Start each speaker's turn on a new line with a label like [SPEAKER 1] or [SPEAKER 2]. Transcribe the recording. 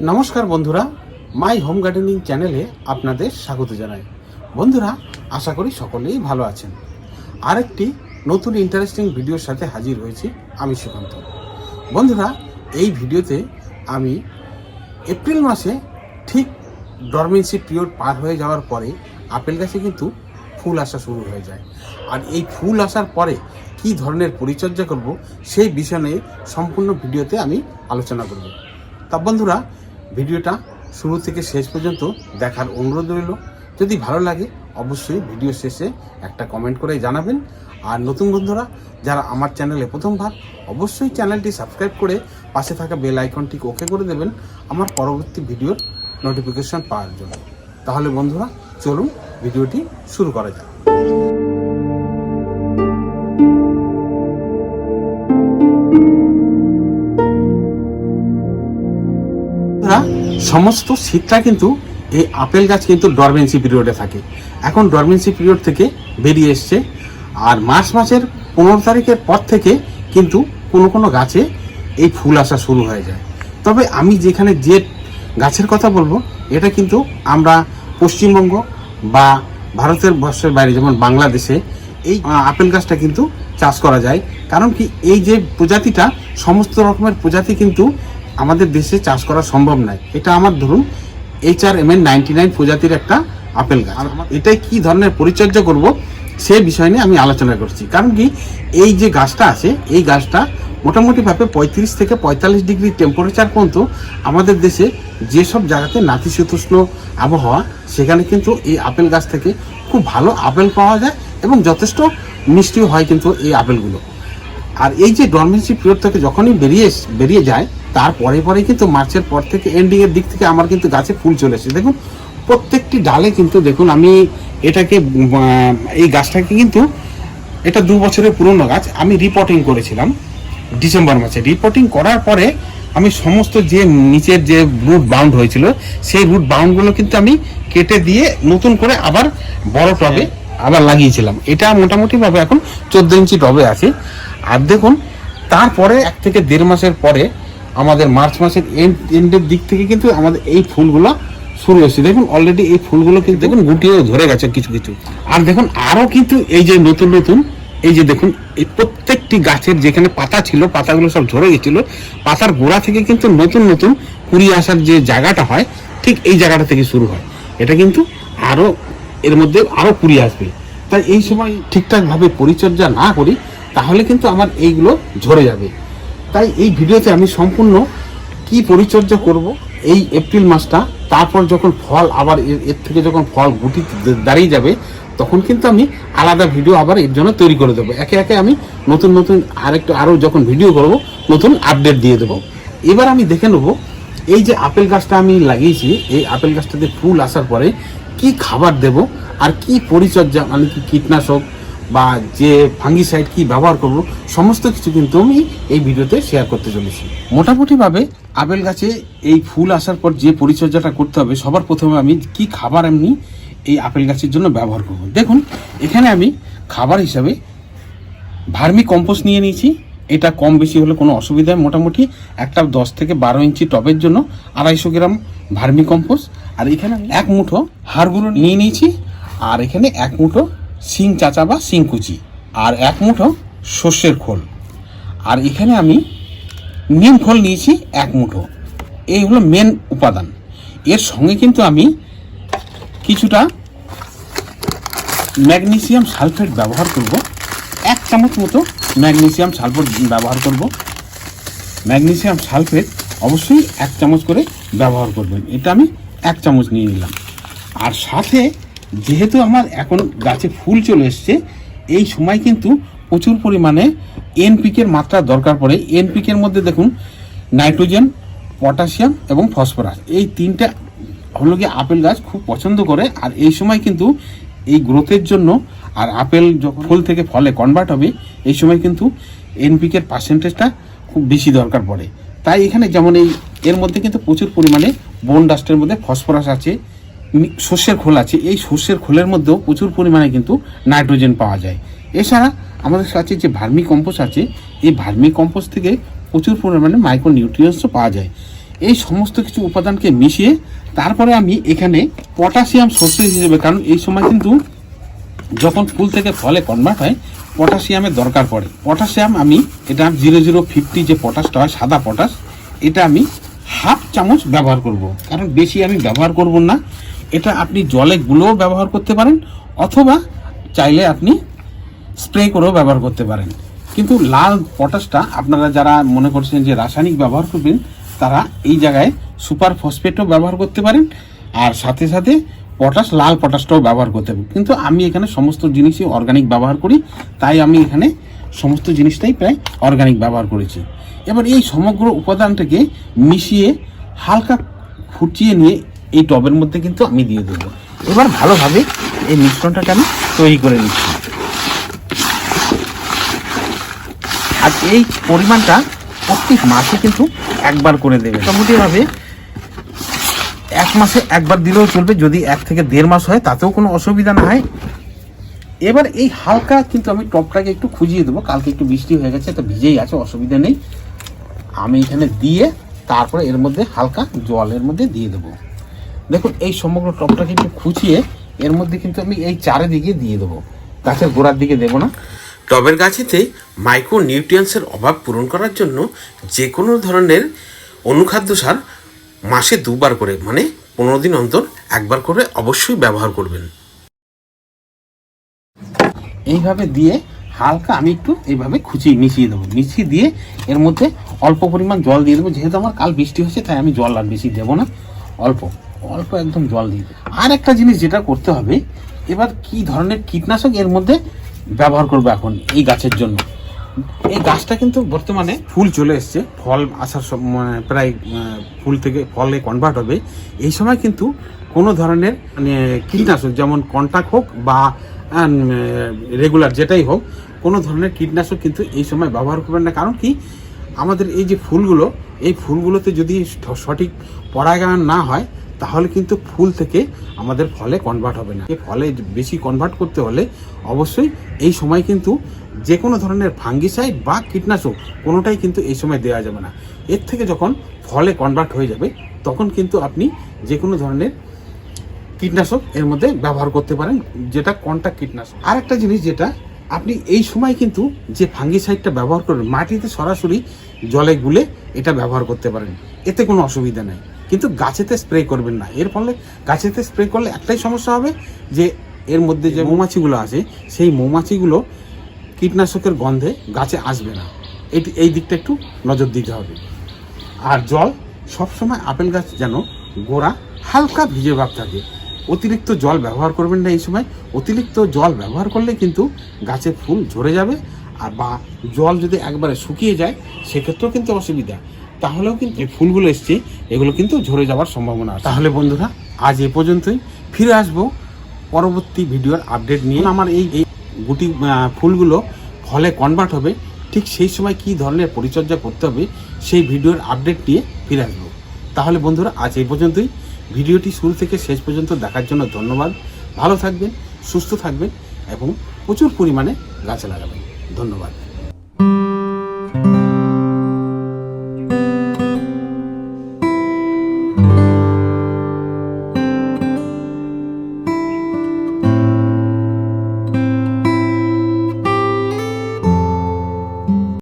[SPEAKER 1] নমস্কার বন্ধুরা my home gardening চ্যানেলে আপনাদের স্বাগত জানাই। বন্ধুরা, আশা করি সকলেই ভালো আছেন। আরেকটি নতুন ইন্টারেস্টিং ভিডিওর সাথে হাজির হয়েছি আমি সুকান্ত। বন্ধুরা, এই ভিডিওতে আমি এপ্রিল মাসে ঠিক ডরমেন্সি পিরিয়ড পার হয়ে যাওয়ার পরে আপেল গাছে কিন্তু ফুল আসা শুরু হয়ে যায়। আর এই ফুল আসার পরে কি ধরনের পরিচর্যা করব, সেই বিষয় নিয়ে সম্পূর্ণ ভিডিওতে আমি আলোচনা করব। তা বন্ধুরা ভিডিওটা শুরু থেকে শেষ পর্যন্ত দেখার অনুরোধ রইল। যদি ভালো লাগে, অবশ্যই ভিডিও শেষে একটা কমেন্ট করে জানাবেন। আর নতুন বন্ধুরা, যারা আমার চ্যানেলে প্রথমবার অবশ্যই চ্যানেলটি সাবস্ক্রাইব করে পাশে থাকা বেল আইকনটি ওকে করে দেবেন আমার পরবর্তী ভিডিওর নোটিফিকেশন পাওয়ার জন্য। তাহলে বন্ধুরা, চলুন ভিডিওটি শুরু করা যাক। সমস্ত শীতটা কিন্তু এই আপেল গাছ কিন্তু ডরমেন্সি পিরিয়ডে থাকে। এখন ডরমেন্সি পিরিয়ড থেকে বেরিয়ে এসছে। আর মার্চ মাসের পনেরো তারিখের পর থেকে কিন্তু কোনো কোনো গাছে এই ফুল আসা শুরু হয়ে যায়। তবে আমি যেখানে যে গাছের কথা বলব, এটা কিন্তু আমরা পশ্চিমবঙ্গ বা ভারতের বর্ষের বাইরে, যেমন বাংলাদেশে এই আপেল গাছটা কিন্তু চাষ করা যায়। কারণ কি এই যে প্রজাতিটা, সমস্ত রকমের প্রজাতি কিন্তু আমাদের দেশে চাষ করা সম্ভব নয়। এটা আমার ধরুন H R M N ninety nine প্রজাতির একটা আপেল গাছ। আর এটাই কি ধরনের পরিচর্যা করব সে বিষয় নিয়ে আমি আলোচনা করছি। কারণ কি এই যে গাছটা আছে এই গাছটা মোটামুটিভাবে পঁয়ত্রিশ থেকে পঁয়তাল্লিশ ডিগ্রি টেম্পারেচার পর্যন্ত আমাদের দেশে যেসব জায়গাতে নাতিশীতোষ্ণ আবহাওয়া সেখানে কিন্তু এই আপেল গাছ থেকে খুব ভালো আপেল পাওয়া যায় এবং যথেষ্ট মিষ্টিও হয় কিন্তু এই আপেলগুলো। আর এই যে ডরমেন্সি পিরিয়ড থেকে যখনই বেরিয়ে বেরিয়ে যায় তারপরে পরে কিন্তু মার্চের পর থেকে এন্ডিং এর দিক থেকে আমার কিন্তু গাছে ফুল চলে এসেছে। দেখুন প্রত্যেকটি ডালে কিন্তু দেখুন আমি এটাকে এই গাছটাকে কিন্তু এটা দু বছরের পুরনো গাছ আমি রিপোর্টিং করেছিলাম ডিসেম্বর মাসে। রিপোর্টিং করার পরে আমি সমস্ত যে নিচের যে রুট বাউন্ড হয়েছিল সেই রুট বাউন্ডগুলো কিন্তু আমি কেটে দিয়ে নতুন করে আবার বড় টবে আবার লাগিয়েছিলাম। এটা মোটামুটি ভাবে এখন চোদ্দ ইঞ্চি টবে আছে। আর দেখুন তারপরে এক থেকে দেড় মাসের পরে আমাদের মার্চ মাসের এন্ড এন্ডের দিক থেকে কিন্তু আমাদের এই ফুলগুলো শুরু হচ্ছে দেখুন অলরেডি এই ফুলগুলো কিন্তু দেখুন গুটিয়েও ধরে গেছে কিছু কিছু। আর দেখুন আরও কিন্তু এই যে নতুন নতুন এই যে দেখুন এই প্রত্যেকটি গাছের যেখানে পাতা ছিল পাতাগুলো সব ঝরে গেছিল। পাতার গোড়া থেকে কিন্তু নতুন নতুন কুড়ি আসার যে জায়গাটা হয় ঠিক এই জায়গাটা থেকে শুরু হয়। এটা কিন্তু আরও এর মধ্যে আরও কুড়ি আসবে। তাই এই সময় ঠিকঠাকভাবে পরিচর্যা না করি তাহলে কিন্তু আমার এইগুলো ঝরে যাবে। তাই এই ভিডিওতে আমি সম্পূর্ণ কি পরিচর্যা করব এই এপ্রিল মাসটা, তারপর যখন ফল আবার এর থেকে যখন ফল গুটি দাঁড়িয়ে যাবে, তখন কিন্তু আমি আলাদা ভিডিও আবার এর জন্য তৈরি করে দেবো। একে একে আমি নতুন নতুন আরেকটু আরও যখন ভিডিও করব, নতুন আপডেট দিয়ে দেবো। এবার আমি দেখে নেব, এই যে আপেল গাছটা আমি লাগিয়েছি, এই আপেল গাছটাতে ফুল আসার পরে কি খাবার দেব, আর কি পরিচর্যা মানে কি কীটনাশক বা যে ফাঙ্গিসাইড কি ব্যবহার করব, সমস্ত কিছু কিন্তু আমি এই ভিডিওতে শেয়ার করতে চলেছি। মোটামুটিভাবে আপেল গাছে এই ফুল আসার পর যে পরিচর্যাটা করতে হবে, সবার প্রথমে আমি কি খাবার এমনি এই আপেল গাছের জন্য ব্যবহার করব। দেখুন, এখানে আমি খাবার হিসাবে ভার্মি কম্পোস্ট নিয়ে নিয়েছি। এটা কম বেশি হলে কোনো অসুবিধা। মোটামুটি। একটা দশ থেকে বারো ইঞ্চি টবের জন্য আড়াইশো গ্রাম ভার্মি কম্পোস্ট। আর এখানে এক মুঠো হাড়গুলো নিয়ে নিয়েছি। আর এখানে এক মুঠো শিং চাচা বা শিং কুচি আর এক মুঠো সর্ষের খোল। আর এখানে আমি নিম খোল নিয়েছি এক মুঠো। এই হলো মেন উপাদান। এর সঙ্গে কিন্তু আমি কিছুটা ম্যাগনেসিয়াম সালফেট ব্যবহার করব। এক চামচ মতো ম্যাগনেসিয়াম সালফেট ব্যবহার করব। ম্যাগনেসিয়াম সালফেট অবশ্যই এক চামচ করে ব্যবহার করবেন। এটা আমি এক চামচ নিয়ে নিলাম। আর সাথে যেহেতু আমার এখন গাছে ফুল চলে এসছে, এই সময় কিন্তু প্রচুর পরিমাণে এনপিকের মাত্রা দরকার পড়ে। এনপিকের মধ্যে দেখুন, নাইট্রোজেন, পটাশিয়াম এবং ফসফরাস। এই তিনটা হলো কি আপেল গাছ খুব পছন্দ করে। আর এই সময় কিন্তু এই গ্রোথের জন্য, আর আপেল যখন ফুল থেকে ফলে কনভার্ট হবে, এই সময় কিন্তু এনপিকের পার্সেন্টেজটা খুব বেশি দরকার পড়ে। তাই এখানে যেমন এই, এর মধ্যে কিন্তু প্রচুর পরিমাণে বোন ডাস্টের মধ্যে ফসফরাস আছে। সর্ষের খোল আছে। এই সর্ষের খোলের মধ্যেও প্রচুর পরিমাণে কিন্তু নাইট্রোজেন পাওয়া যায়। এছাড়া আমাদের কাছে যে ভার্মি কম্পোস্ট আছে, এই ভার্মি কম্পোস্ট থেকে প্রচুর পরিমাণে মাইক্রো নিউট্রিয়েন্টসও পাওয়া যায়। এই সমস্ত কিছু উপাদানকে মিশিয়ে তারপরে আমি এখানে পটাশিয়াম শস্য হিসেবে, কারণ এই সময় কিন্তু যখন ফুল থেকে ফলে কনভার্ট হয়, পটাশিয়ামের দরকার পড়ে। পটাশিয়াম আমি, এটা জিরো জিরো ফিফটি যে পটাশটা হয়, সাদা পটাশ, এটা আমি হাফ চামচ ব্যবহার করব। কারণ বেশি আমি ব্যবহার করব না। এটা আপনি জলে গুলেও ব্যবহার করতে পারেন, অথবা চাইলে আপনি স্প্রে করেও ব্যবহার করতে পারেন। কিন্তু লাল পটাশটা আপনারা যারা মনে করছেন যে রাসায়নিক ব্যবহার করবেন, তারা এই জায়গায় সুপার ফসফেটও ব্যবহার করতে পারেন, আর সাথে সাথে পটাশ, লাল পটাশটাও ব্যবহার করতে পারেন। কিন্তু আমি এখানে সমস্ত জিনিসই অর্গানিক ব্যবহার করি, তাই আমি এখানে সমস্ত জিনিসটাই প্রায় অর্গানিক ব্যবহার করেছি। এবার এই সমগ্র উপাদানটাকে মিশিয়ে হালকা ফুটিয়ে নিয়ে এই টবের মধ্যে কিন্তু আমি দিয়ে দেবো। এবার ভালোভাবে এই মিশ্রণটাকে আমি তৈরি করে নিচ্ছি। আর এই পরিমাণটা প্রত্যেক মাসে কিন্তু একবার করে দেবে। মোটামুটিভাবে এক মাসে একবার দিলেও চলবে, যদি এক থেকে দেড় মাস হয়, তাতেও কোনো অসুবিধা না হয়। এবার এই হালকা কিন্তু আমি টপটাকে একটু খুঁজিয়ে দেবো। কালকে একটু বৃষ্টি হয়ে গেছে তো ভিজেই আছে, অসুবিধা নেই। আমি এখানে দিয়ে তারপরে এর মধ্যে হালকা জলের মধ্যে দিয়ে দেবো। দেখুন এই সমগ্র টপটাকে একটু খুঁচিয়ে এর মধ্যে কিন্তু আমি এই চারিদিকে দিয়ে দেবো। গাছের গোড়ার দিকে দেবো না।
[SPEAKER 2] টবের গাছেতে মাইক্রো নিউট্রিয়েন্টসের অভাব পূরণ করার জন্য যে কোনো ধরনের অনুখাদ্য সার মাসে দুবার করে মানে পনেরো দিন অন্তর একবার করে অবশ্যই ব্যবহার করবেন।
[SPEAKER 1] এইভাবে দিয়ে হালকা আমি একটু এইভাবে খুঁচিয়ে মিশিয়ে দেবো। মিশিয়ে দিয়ে এর মধ্যে অল্প পরিমাণ জল দিয়ে দেবো। যেহেতু আমার কাল বৃষ্টি হয়েছে তাই আমি জল আর বেশি দেবো না। অল্প। অল্প একদম জল দিয়ে আর একটা জিনিস যেটা করতে হবে, এবার কি ধরনের কীটনাশক এর মধ্যে ব্যবহার করব এখন এই গাছের জন্য? এই গাছটা কিন্তু বর্তমানে ফুল চলে এসছে, ফল আসার সব মানে প্রায় ফুল থেকে ফলে কনভার্ট হবে। এই সময় কিন্তু কোনো ধরনের মানে কীটনাশক যেমন কন্টাক্ট হোক বা রেগুলার যেটাই হোক, কোনো ধরনের কীটনাশক কিন্তু এই সময় ব্যবহার করবেন না। কারণ কি? আমাদের এই যে ফুলগুলো, এই ফুলগুলোতে যদি সঠিক পরাগায়ন না হয় তাহলে কিন্তু ফুল থেকে আমাদের ফলে কনভার্ট হবে না। ফলে বেশি কনভার্ট করতে হলে অবশ্যই এই সময় কিন্তু যে কোনো ধরনের ফাঙ্গিসাইড বা কীটনাশক কোনোটাই কিন্তু এই সময় দেওয়া যাবে না। এর থেকে যখন ফলে কনভার্ট হয়ে যাবে, তখন কিন্তু আপনি যে কোনো ধরনের কীটনাশক এর মধ্যে ব্যবহার করতে পারেন, যেটা কন্টাক্ট কীটনাশক। আর একটা জিনিস যেটা, আপনি এই সময় কিন্তু যে ফাঙ্গিসাইডটা ব্যবহার করবেন, মাটিতে সরাসরি জলে গুলে এটা ব্যবহার করতে পারেন। এতে কোনো অসুবিধা নেই। কিন্তু গাছেতে স্প্রে করবেন না। এর ফলে গাছেতে স্প্রে করলে একটাই সমস্যা হবে যে এর মধ্যে যে মৌমাছিগুলো আছে, সেই মৌমাছিগুলো কীটনাশকের গন্ধে গাছে আসবে না। এটি, এই দিকটা একটু নজর দিতে হবে। আর জল, সবসময় আপেল গাছ যেন গোড়া হালকা ভিজে ভাব থাকে। অতিরিক্ত জল ব্যবহার করবেন না এই সময়। অতিরিক্ত জল ব্যবহার করলে কিন্তু গাছের ফুল ঝরে যাবে। আর বা জল যদি একবারে শুকিয়ে যায়, সেক্ষেত্রেও কিন্তু অসুবিধা। তাহলেও কিন্তু এই ফুলগুলো এসছে, এগুলো কিন্তু ঝরে যাওয়ার সম্ভাবনা আছে। তাহলে বন্ধুরা, আজ এ পর্যন্তই। ফিরে আসব পরবর্তী ভিডিওর আপডেট নিয়ে। আমার এই গুটি ফুলগুলো ফলে কনভার্ট হবে। ঠিক সেই সময় কি ধরনের পরিচর্যা করতে হবে, সেই ভিডিওর আপডেট নিয়ে ফিরে আসব। তাহলে বন্ধুরা, আজ এই পর্যন্তই। ভিডিওটি শুরু থেকে শেষ পর্যন্ত দেখার জন্য ধন্যবাদ। ভালো থাকবেন, সুস্থ থাকবেন এবং প্রচুর পরিমাণে গাছ লাগাবেন। ধন্যবাদ।